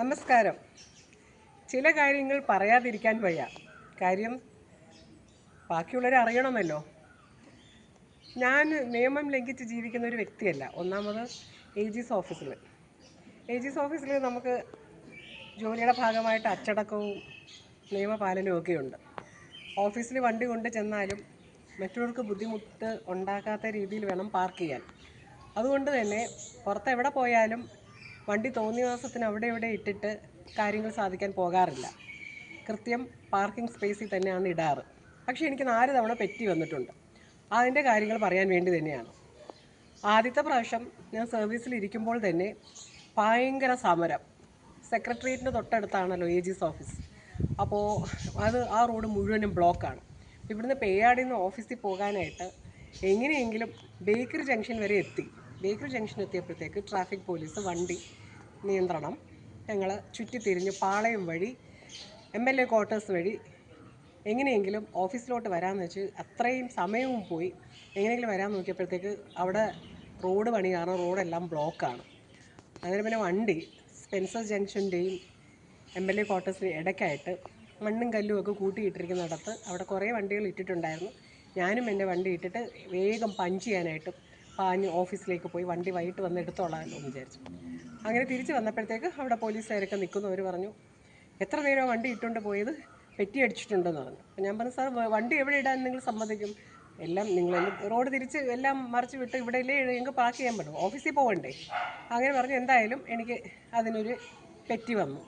നമസ്കാരം. ചില കാര്യങ്ങൾ പറയാതിരിക്കാൻ വയ്യ. കാര്യം ബാക്കിയുള്ളവരെ അറിയണമല്ലോ. ഞാൻ നിയമം ലംഘിച്ച് ജീവിക്കുന്ന ഒരു വ്യക്തിയല്ല. ഒന്നാമത് എ ജിസ് ഓഫീസിൽ എ ജിസ് ഓഫീസിൽ നമുക്ക് ജോലിയുടെ ഭാഗമായിട്ട് അച്ചടക്കവും നിയമപാലനവും ഒക്കെ ഉണ്ട് ഓഫീസിൽ വണ്ടി കൊണ്ട് ചെന്നാലും മറ്റുള്ളവർക്ക് ബുദ്ധിമുട്ട് ഉണ്ടാക്കാത്ത രീതിയിൽ വേണം പാർക്ക് ചെയ്യാൻ. അതുകൊണ്ട് തന്നെ പുറത്തെവിടെ പോയാലും വണ്ടി തോന്നിയ അവിടെ ഇവിടെ ഇട്ടിട്ട് കാര്യങ്ങൾ സാധിക്കാൻ പോകാറില്ല. കൃത്യം പാർക്കിംഗ് സ്പേസിൽ തന്നെയാണ് ഇടാറ്. പക്ഷേ എനിക്ക് നാല് തവണ പെറ്റി വന്നിട്ടുണ്ട്. അതിന്റെ കാര്യങ്ങൾ പറയാൻ വേണ്ടി തന്നെയാണ്. ആദ്യത്തെ പ്രാവശ്യം ഞാൻ സർവീസിൽ ഇരിക്കുമ്പോൾ തന്നെ ഭയങ്കര സമരം. സെക്രട്ടേറിയറ്റിന്റെ തൊട്ടടുത്താണല്ലോ എ ജിസ് ഓഫീസ്. അപ്പോൾ അത് ആ റോഡ് മുഴുവനും ബ്ലോക്കാണ്. ഇവിടുന്ന് പേയാടിൽ നിന്ന് ഓഫീസിൽ പോകാനായിട്ട് എങ്ങനെയെങ്കിലും ബേക്കറി ജംഗ്ഷൻ വരെ എത്തി. ബേക്കറി ജംഗ്ഷൻ എത്തിയപ്പോഴത്തേക്ക് ട്രാഫിക് പോലീസ് വണ്ടി നിയന്ത്രണം. ഞങ്ങൾ ചുറ്റിത്തിരിഞ്ഞ് പാളയം വഴി എം എൽ എ ക്വാർട്ടേഴ്സ് വഴി എങ്ങനെയെങ്കിലും ഓഫീസിലോട്ട് വരാമെന്ന് വെച്ച് അത്രയും സമയവും പോയി. എങ്ങനെയെങ്കിലും വരാൻ നോക്കിയപ്പോഴത്തേക്ക് അവിടെ റോഡ് പണി കാരണം റോഡെല്ലാം ബ്ലോക്കാണ്. അങ്ങനെ പിന്നെ വണ്ടി സ്പെൻസർ ജംഗ്ഷന്റെയും എം എൽ എ ക്വാർട്ടേഴ്സിന്റെ ഇടയ്ക്കായിട്ട് മണ്ണും കല്ലും ഒക്കെ കൂട്ടിയിട്ടിരിക്കുന്നിടത്ത് അവിടെ കുറേ വണ്ടികൾ ഇട്ടിട്ടുണ്ടായിരുന്നു. ഞാനും എന്റെ വണ്ടി ഇട്ടിട്ട് വേഗം പഞ്ച് ചെയ്യാനായിട്ട് പാഞ്ഞ് ഓഫീസിലേക്ക് പോയി വണ്ടി വൈകിട്ട് വന്ന് എടുത്തോളാമല്ലോ വിചാരിച്ചു. അങ്ങനെ തിരിച്ച് വന്നപ്പോഴത്തേക്ക് അവിടെ പോലീസുകാരൊക്കെ നിൽക്കുന്നവർ പറഞ്ഞു എത്ര നേരം വണ്ടി ഇട്ടുകൊണ്ട് പോയത്? പെറ്റി അടിച്ചിട്ടുണ്ടെന്ന് പറഞ്ഞു. അപ്പോൾ ഞാൻ പറഞ്ഞു സാർ വണ്ടി എവിടെ ഇടാൻ നിങ്ങൾ സമ്മതിക്കും? എല്ലാം നിങ്ങൾ റോഡ് തിരിച്ച് എല്ലാം മറിച്ച് വിട്ട് ഇവിടെ ഇല്ലേ ഞങ്ങൾക്ക് പാർക്ക് ചെയ്യാൻ പറ്റും? ഓഫീസിൽ പോകണ്ടേ? അങ്ങനെ പറഞ്ഞു എന്തായാലും എനിക്ക് അതിനൊരു പെറ്റി വന്നു.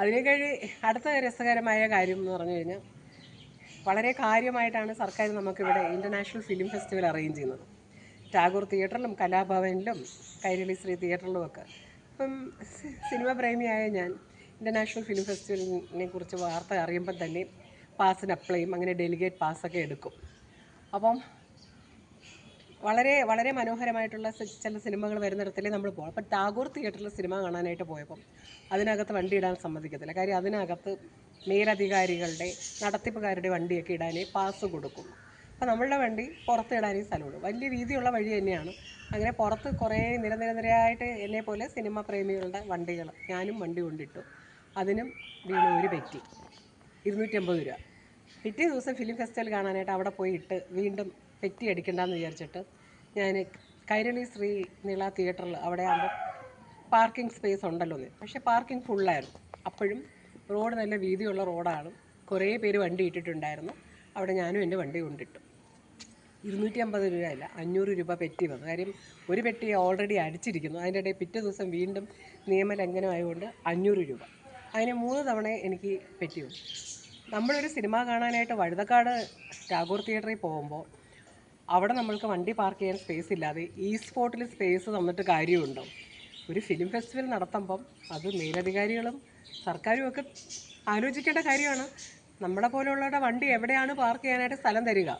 അതിനെ കഴി അടുത്ത രസകരമായ കാര്യം എന്ന് പറഞ്ഞു കഴിഞ്ഞാൽ വളരെ കാര്യമായിട്ടാണ് സർക്കാർ നമുക്കിവിടെ ഇന്റർനാഷണൽ ഫിലിം ഫെസ്റ്റിവൽ അറേഞ്ച് ചെയ്യുന്നത്. ടാഗോർ തിയേറ്ററിലും കലാഭവനിലും കൈരളി ശ്രീ തിയേറ്ററിലും ഒക്കെ. അപ്പം സിനിമ പ്രേമിയായ ഞാൻ ഇന്റർനാഷണൽ ഫിലിം ഫെസ്റ്റിവലിനെ കുറിച്ച് വാർത്ത അറിയുമ്പോൾ തന്നെ പാസിന് അപ്ലൈ ചെയ്യും അങ്ങനെ ഡെലിഗേറ്റ് പാസ്സൊക്കെ എടുക്കും. അപ്പം വളരെ വളരെ മനോഹരമായിട്ടുള്ള ചില സിനിമകൾ വരുന്നിടത്തിലേ നമ്മൾ പോകും അപ്പം ടാഗോർ തിയേറ്ററിൽ സിനിമ കാണാനായിട്ട് പോയപ്പം അതിനകത്ത് വണ്ടി ഇടാൻ സമ്മതിക്കത്തില്ല. കാര്യം അതിനകത്ത് മേലധികാരികളുടെ നടത്തിപ്പുകാരുടെ വണ്ടിയൊക്കെ ഇടാനേ പാസ് കൊടുക്കും. അപ്പോൾ നമ്മളുടെ വണ്ടി പുറത്ത് ഈ സ്ഥലമുള്ളൂ. വലിയ വീതിയുള്ള വഴി തന്നെയാണ്. അങ്ങനെ പുറത്ത് കുറേ നിരനിരനിരയായിട്ട് എന്നെ പോലെ സിനിമ പ്രേമികളുടെ വണ്ടികൾ ഞാനും വണ്ടി കൊണ്ടിട്ടു. അതിനും വീണ് ഒരു പെറ്റി. ഇരുന്നൂറ്റമ്പത് രൂപ. പിറ്റേ ദിവസം ഫിലിം ഫെസ്റ്റിവൽ കാണാനായിട്ട് അവിടെ പോയി ഇട്ട് വീണ്ടും പെറ്റി അടിക്കണ്ടെന്ന് വിചാരിച്ചിട്ട് ഞാൻ കൈരളി ശ്രീ നീള തിയേറ്ററിൽ അവിടെ ആകുമ്പോൾ പാർക്കിംഗ് സ്പേസ് ഉണ്ടല്ലോ എന്ന്. പക്ഷേ പാർക്കിംഗ് ഫുള്ളായിരുന്നു. അപ്പോഴും റോഡ് നല്ല വീതിയുള്ള റോഡാണ്. കുറേ പേര് വണ്ടി ഇട്ടിട്ടുണ്ടായിരുന്നു. അവിടെ ഞാനും എന്റെ വണ്ടി കൊണ്ടിട്ടു. ഇരുന്നൂറ്റി അമ്പത് രൂപയല്ല അഞ്ഞൂറ് രൂപ പെറ്റി വന്നു. കാര്യം ഒരു പെട്ടി ഓൾറെഡി അടിച്ചിരിക്കുന്നു. അതിന്റെ ഇടയിൽ പിറ്റേ ദിവസം വീണ്ടും നിയമലംഘനം ആയതുകൊണ്ട് അഞ്ഞൂറ് രൂപ. അതിന് മൂന്ന് തവണ എനിക്ക് പെറ്റി വന്നു. നമ്മളൊരു സിനിമ കാണാനായിട്ട് വഴുതക്കാട് ടാഗോർ തിയേറ്ററിൽ പോകുമ്പോൾ അവിടെ നമ്മൾക്ക് വണ്ടി പാർക്ക് ചെയ്യാൻ സ്പേസ് ഇല്ലാതെ ഈ സ്പോട്ടിൽ സ്പേസ് തന്നിട്ട് കാര്യമുണ്ടോ? ഒരു ഫിലിം ഫെസ്റ്റിവൽ നടത്തുമ്പം അത് മേലധികാരികളും സർക്കാരും ഒക്കെ ആലോചിക്കേണ്ട കാര്യമാണ്. നമ്മളെ പോലെയുള്ളവരുടെ വണ്ടി എവിടെയാണ് പാർക്ക് ചെയ്യാനായിട്ട് സ്ഥലം തരിക?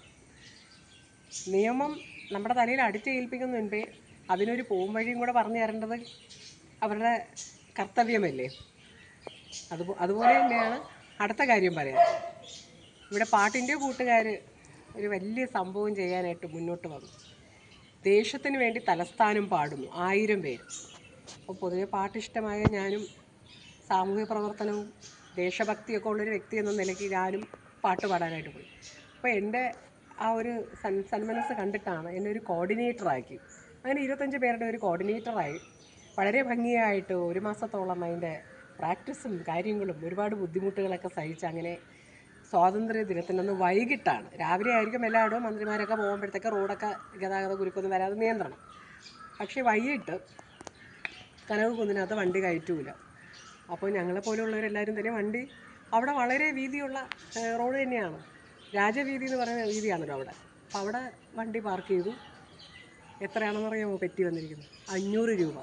നിയമം നമ്മുടെ തലയിൽ അടിച്ചേൽപ്പിക്കുന്ന മുൻപേ അതിനൊരു പോം വഴിയും കൂടെ പറഞ്ഞു തരേണ്ടത് അവരുടെ കർത്തവ്യമല്ലേ? അത് അതുപോലെ തന്നെയാണ് അടുത്ത കാര്യം പറയാം. ഇവിടെ പാട്ടിന്റെ കൂട്ടുകാർ ഒരു വലിയ സംഭവം ചെയ്യാനായിട്ട് മുന്നോട്ട് വന്നു. ദേശത്തിന് വേണ്ടി തലസ്ഥാനം പാടുന്നു ആയിരം പേര്. അപ്പോൾ പൊതുവെ പാട്ടിഷ്ടമായ ഞാനും സാമൂഹ്യ പ്രവർത്തനവും ദേശഭക്തിയൊക്കെ ഉള്ളൊരു വ്യക്തി എന്ന നിലയ്ക്ക് ഞാനും പാട്ട് പാടാനായിട്ട് പോയി. അപ്പോൾ എന്റെ ആ ഒരു സൻ സന്മനസ് കണ്ടിട്ടാണ് എന്നെ ഒരു കോർഡിനേറ്ററാക്കി. അങ്ങനെ ഇരുപത്തഞ്ച് പേരുടെ ഒരു കോർഡിനേറ്ററായി. വളരെ ഭംഗിയായിട്ട് ഒരു മാസത്തോളം അതിന്റെ പ്രാക്ടീസും കാര്യങ്ങളും ഒരുപാട് ബുദ്ധിമുട്ടുകളൊക്കെ സഹിച്ച് അങ്ങനെ സ്വാതന്ത്ര്യ ദിനത്തിനന്ന് വൈകിട്ടാണ്. രാവിലെ ആയിരിക്കും എല്ലായിടവും മന്ത്രിമാരൊക്കെ പോകുമ്പോഴത്തേക്ക് റോഡൊക്കെ ഗതാഗത കുരുക്കൊന്നും വരാതെ നിയന്ത്രണം. പക്ഷേ വൈകിട്ട് കനവ് കുന്നിനകത്ത് വണ്ടി കയറ്റൂല. അപ്പോൾ ഞങ്ങളെ പോലെയുള്ളവരെല്ലാവരും തന്നെ വണ്ടി അവിടെ വളരെ വീതിയുള്ള റോഡ് തന്നെയാണ്. രാജവീതി എന്ന് പറയുന്ന വീതിയാണല്ലോ അവിടെ. അപ്പം അവിടെ വണ്ടി പാർക്ക് ചെയ്തു. എത്രയാണെന്ന് അറിയാമോ പെറ്റി വന്നിരിക്കുന്നത്? അഞ്ഞൂറ് രൂപ.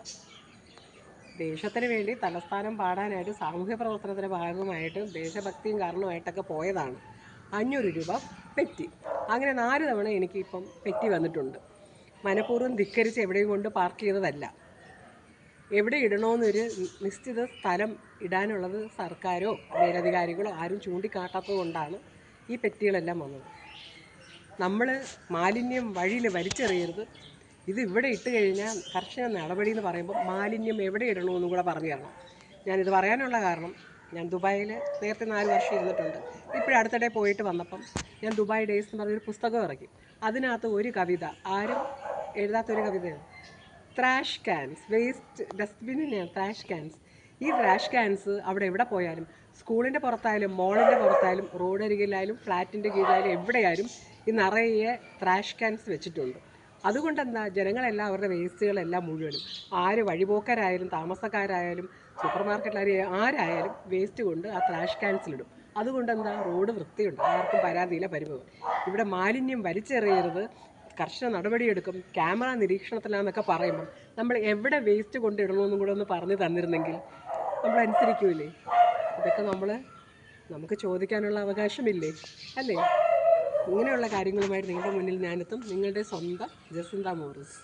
ദേശത്തിന് വേണ്ടി തലസ്ഥാനം പാടാനായിട്ട് സാമൂഹ്യ പ്രവർത്തനത്തിന്റെ ഭാഗമായിട്ട് ദേശഭക്തിയും കാരണമായിട്ടൊക്കെ പോയതാണ്. അഞ്ഞൂറ് രൂപ പെറ്റി. അങ്ങനെ നാല് തവണ എനിക്കിപ്പം പെറ്റി വന്നിട്ടുണ്ട്. മനഃപൂർവം ധിക്കരിച്ച് എവിടെയും കൊണ്ട് പാർക്ക് ചെയ്തതല്ല. എവിടെ ഇടണമെന്നൊരു നിശ്ചിത സ്ഥലം ഇടാനുള്ളത് സർക്കാരോ മേലധികാരികളോ ആരും ചൂണ്ടിക്കാട്ടാത്തത് കൊണ്ടാണ് ഈ പെറ്റികളെല്ലാം വന്നത്. നമ്മൾ മാലിന്യം വഴിയിൽ വലിച്ചെറിയരുത്. ഇത് ഇവിടെ ഇട്ട് കഴിഞ്ഞാൽ കർശന നടപടി എന്ന് പറയുമ്പോൾ മാലിന്യം എവിടെ ഇടണമെന്നും കൂടെ പറഞ്ഞു തരണം. ഞാനിത് പറയാനുള്ള കാരണം ഞാൻ ദുബായിൽ നേരത്തെ നാല് വർഷം ഇരുന്നിട്ടുണ്ട്. ഇപ്പോഴും അടുത്തിടെ പോയിട്ട് വന്നപ്പം ഞാൻ ദുബായ് ഡേയ്സ് എന്ന് പറഞ്ഞൊരു പുസ്തകം ഇറക്കി. അതിനകത്ത് ഒരു കവിത ആരും എഴുതാത്തൊരു കവിതയാണ്. ത്രാഷ് ക്യാൻസ് വേസ്റ്റ് ഡസ്റ്റ്ബിന്നിനെയാണ് ത്രാഷ് ക്യാൻസ് ഈ ട്രാഷ് ക്യാൻസ് അവിടെ എവിടെ പോയാലും സ്കൂളിന്റെ പുറത്തായാലും മോളിന്റെ പുറത്തായാലും റോഡരികിലായാലും ഫ്ലാറ്റിന്റെ കീഴിലായാലും എവിടെയായാലും ഈ നിറയെ ട്രാഷ് ക്യാൻസ് വെച്ചിട്ടുണ്ട്. അതുകൊണ്ടെന്താ ജനങ്ങളെല്ലാം അവരുടെ വേസ്റ്റുകളെല്ലാം മുഴുവനും. ആര് വഴിപോക്കരായാലും താമസക്കാരായാലും സൂപ്പർ മാർക്കറ്റിലായാലും ആരായാലും വേസ്റ്റ് കൊണ്ട് ആ ട്രാഷ് ക്യാൻസിലിടും അതുകൊണ്ടെന്താ റോഡ് വൃത്തിയുണ്ട്. ആർക്കും പരാതിയില്ല പരിഭവം. ഇവിടെ മാലിന്യം വലിച്ചെറിയരുത്. കർശന നടപടിയെടുക്കും ക്യാമറ നിരീക്ഷണത്തിലാന്നൊക്കെ പറയുമ്പം നമ്മൾ എവിടെ വേസ്റ്റ് കൊണ്ടിടണമെന്നും കൂടെ ഒന്ന് പറഞ്ഞു തന്നിരുന്നെങ്കിൽ നമ്മൾ അനുസരിക്കൂലേ ഇതൊക്കെ നമ്മൾ നമുക്ക് ചോദിക്കാനുള്ള അവകാശമില്ലേ? അല്ലേ? ഇങ്ങനെയുള്ള കാര്യങ്ങളുമായിട്ട് നിങ്ങളുടെ മുന്നിൽ ഞാനെത്തും. നിങ്ങളുടെ സ്വന്തം ജസിന്ത മോറിസ്.